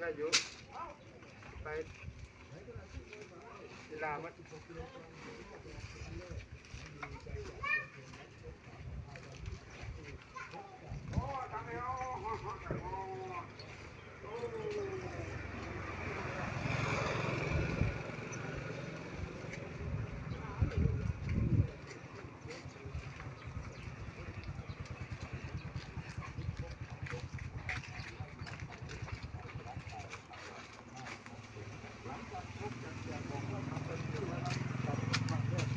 ได้อยู่ไปกีฬามัน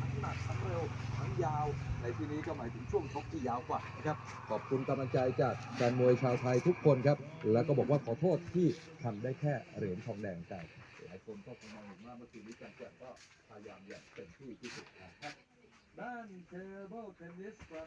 ทั้งหนักทั้งเร็วทั้ง ยาว ในที่นี้ก็หมายถึงช่วงชกที่ยาวกว่านะครับ ขอบคุณกำลังใจจากแฟนมวยชาวไทยทุกคนครับ แล้วก็บอกว่าขอโทษที่ทำได้แค่เหรียญทองแดงแต่หลายคนก็คงมองเห็นว่าเมื่อคืนนี้การแข่งก็พยายามอย่างเต็มที่ที่สุดนะครับด้านเทเบิลเทนนิสครับ